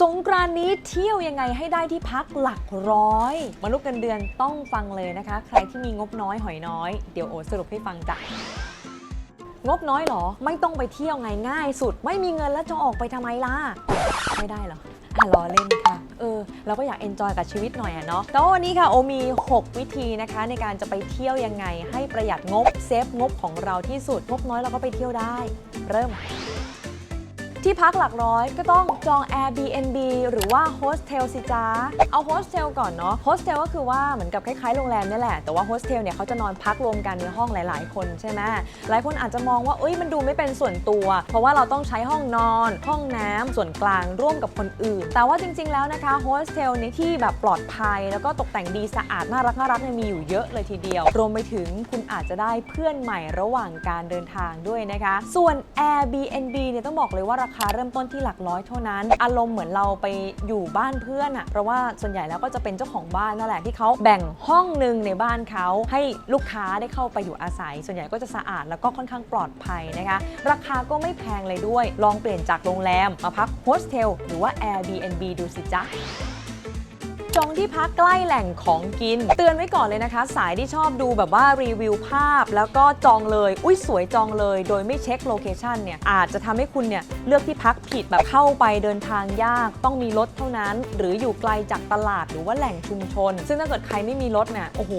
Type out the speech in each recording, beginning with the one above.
สงกรานนี้เที่ยวยังไงให้ได้ที่พักหลักร้อย มนุษย์เงินเดือนต้องฟังเลยนะคะ ใครที่มีงบน้อยหอยน้อย เดี๋ยวโอสรุปให้ฟังจ้ะงบน้อยเหรอ ไม่ต้องไปเที่ยวไงง่ายสุด ไม่มีเงินแล้วจะออกไปทำไมล่ะ ไม่ได้เหรออะล้อเล่นค่ะ เออ เราก็อยากเอนจอยกับชีวิตหน่อยอะเนาะแต่ว่าวันนี้ค่ะ โอมี 6 วิธีนะคะ ในการจะไปเที่ยวยังไง ให้ประหยัดงบเซฟงบของเราที่สุดงบน้อยเราก็ไปเที่ยวได้ เริ่ม ที่พักหลักร้อยก็ต้องจอง Airbnb หรือว่าโฮสเทลสิจ้าเอาโฮสเทลก่อนเนาะโฮสเทลก็คือว่าเหมือนกับคล้ายๆโรงแรมนี่แหละ แต่ว่าโฮสเทลเนี่ยเขาจะนอนพักรวมกันในห้องหลายๆ คนใช่ไหมหลายคนอาจจะมองว่าเอ้ยมันดูไม่เป็นส่วนตัว เพราะว่าเราต้องใช้ห้องนอน ห้องน้ำส่วนกลางร่วมกับคนอื่น แต่ว่าจริง ๆ แล้วนะคะโฮสเทลในที่แบบปลอดภัย แล้วก็ตกแต่งดีสะอาดน่ารักน่ารักเนี่ยมีอยู่เยอะเลยทีเดียว รวมไปถึงคุณอาจจะได้เพื่อนใหม่ระหว่างการเดินทางด้วยนะคะ ส่วน Airbnb เนี่ยต้องบอกเลยว่าราคาเริ่มต้นที่หลักร้อยเท่านั้น อารมณ์เหมือนเราไปอยู่บ้านเพื่อนอะเพราะว่าส่วนใหญ่แล้วก็จะเป็นเจ้าของบ้านนั่นแหละที่เขาแบ่งห้องหนึ่งในบ้านเขาให้ลูกค้าได้เข้าไปอยู่อาศัย ส่วนใหญ่ก็จะสะอาดแล้วก็ค่อนข้างปลอดภัยนะคะ ราคาก็ไม่แพงเลยด้วย ลองเปลี่ยนจากโรงแรมมาพักโฮสเทลหรือว่า Airbnb ดูสิจ๊ะ จองที่พักใกล้แหล่งของกิน เตือนไว้ก่อนเลยนะคะ สายที่ชอบดูแบบว่ารีวิวภาพ แล้วก็จองเลย อุ้ยสวยจองเลย โดยไม่เช็คโลเคชันเนี่ยอาจจะทำให้คุณเนี่ยเลือกที่พักผิดแบบเข้าไปเดินทางยาก ต้องมีรถเท่านั้น หรืออยู่ไกลจากตลาดหรือว่าแหล่งชุมชน ซึ่งถ้าเกิดใครไม่มีรถเนี่ยโอ้โห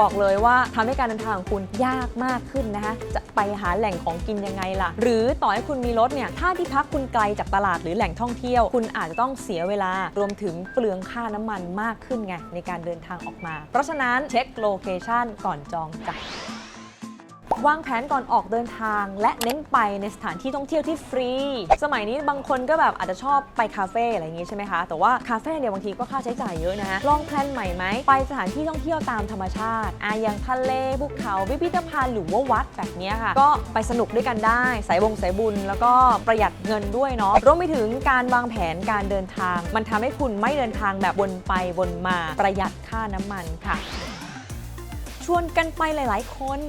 บอกเลยว่าทำให้การเดินทางของคุณยากมากขึ้นนะคะจะไปหาแหล่งของกินยังไงล่ะ หรือต่อให้คุณมีรถเนี่ยถ้าที่พักคุณไกลจากตลาดหรือแหล่งท่องเที่ยว คุณอาจจะต้องเสียเวลารวมถึงเปลืองค่าน้ำมันมากขึ้นไงในการเดินทางออกมา เพราะฉะนั้นเช็คโลเคชันก่อนจองจ้ะ วางแผนก่อนออกเดินทาง และเน้นไปในสถานที่ท่องเที่ยวที่ฟรี สมัยนี้บางคนก็แบบอาจจะชอบไปคาเฟ่อะไรอย่างงี้ใช่ไหมคะ แต่ว่าคาเฟ่เนี่ยบางทีก็ค่าใช้จ่ายเยอะนะฮะลองแพลนใหม่ไหมไปสถานที่ท่องเที่ยวตามธรรมชาติอาอย่างทะเลภูเขาพิพิธภัณฑ์หรือว่าวัดแบบเนี้ยค่ะ ก็ไปสนุกด้วยกันได้สายบงสายบุญ แล้วก็ประหยัดเงินด้วยเนาะรวมไปถึงการวางแผนการเดินทาง มันทำให้คุณไม่เดินทางแบบวนไปวนมาประหยัดค่าน้ำมันค่ะ ชวนกันไปหลาย ๆ คน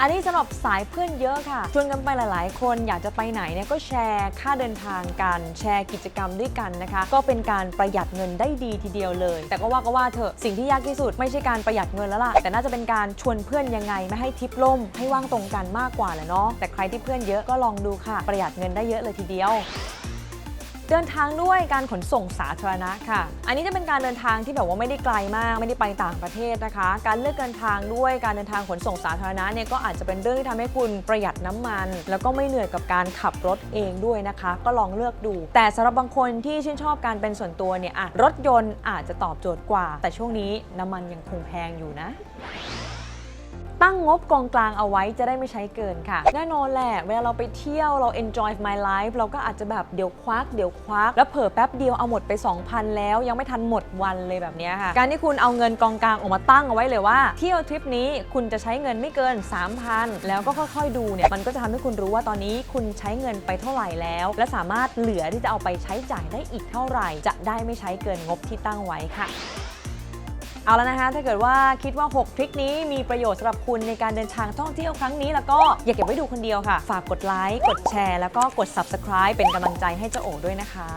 อันนี้สำหรับสายเพื่อนเยอะค่ะ ชวนกันไปหลาย ๆ คนอยากจะไปไหนเนี่ยก็แชร์ค่าเดินทางกันแชร์กิจกรรมด้วยกันนะคะ ก็เป็นการประหยัดเงินได้ดีทีเดียวเลย แต่ก็ว่าก็ว่าเถอะสิ่งที่ยากที่สุดไม่ใช่การประหยัดเงินแล้วล่ะ แต่น่าจะเป็นการชวนเพื่อนยังไงไม่ให้ทิปล่ม ให้ว่างตรงกันมากกว่าแหละเนาะแต่ใครที่เพื่อนเยอะก็ลองดูค่ะ ประหยัดเงินได้เยอะเลยทีเดียว เดินทางด้วยการขนส่งสาธารณะค่ะ อันนี้จะเป็นการเดินทางที่แบบว่าไม่ได้ไกลมาก ไม่ได้ไปต่างประเทศนะคะ การเลือกเดินทางด้วยการเดินทางขนส่งสาธารณะเนี่ยก็อาจจะเป็นเรื่องที่ทำให้คุณประหยัดน้ำมัน แล้วก็ไม่เหนื่อยกับการขับรถเองด้วยนะคะ ก็ลองเลือกดู แต่สำหรับบางคนที่ชื่นชอบการเป็นส่วนตัวเนี่ยอะรถยนต์อาจจะตอบโจทย์กว่า แต่ช่วงนี้น้ำมันยังคงแพงอยู่นะ ตั้งงบกองกลางเอาไว้จะได้ไม่ใช้เกินค่ะ แน่นอนแหละ เวลาเราไปเที่ยวเรา enjoy my life เราก็อาจจะแบบเดี๋ยวควักเดี๋ยวควัก แล้วเผลอแป๊บเดียวเอาหมดไป 2,000 แล้ว ยังไม่ทันหมดวันเลยแบบนี้ค่ะ การที่คุณเอาเงินกองกลางออกมาตั้งเอาไว้เลยว่า เที่ยวทริปนี้คุณจะใช้เงินไม่เกิน 3,000 แล้วก็ค่อยๆดูเนี่ยมันก็จะทำให้คุณรู้ว่าตอนนี้คุณใช้เงินไปเท่าไหร่แล้ว และสามารถเหลือที่จะเอาไปใช้จ่ายได้อีกเท่าไหร่ จะได้ไม่ใช้เกินงบที่ตั้งไว้ค่ะ เอาแล้วนะคะ ถ้าเกิดว่าคิดว่า 6 ทริคนี้มีประโยชน์สำหรับคุณในการเดินทางท่องเที่ยวครั้งนี้ แล้วก็อย่าเก็บไว้ดูคนเดียวค่ะ ฝากกดไลค์กดแชร์ แล้วก็กด subscribe เป็นกำลังใจให้เจ้าโอ๋ด้วยนะคะ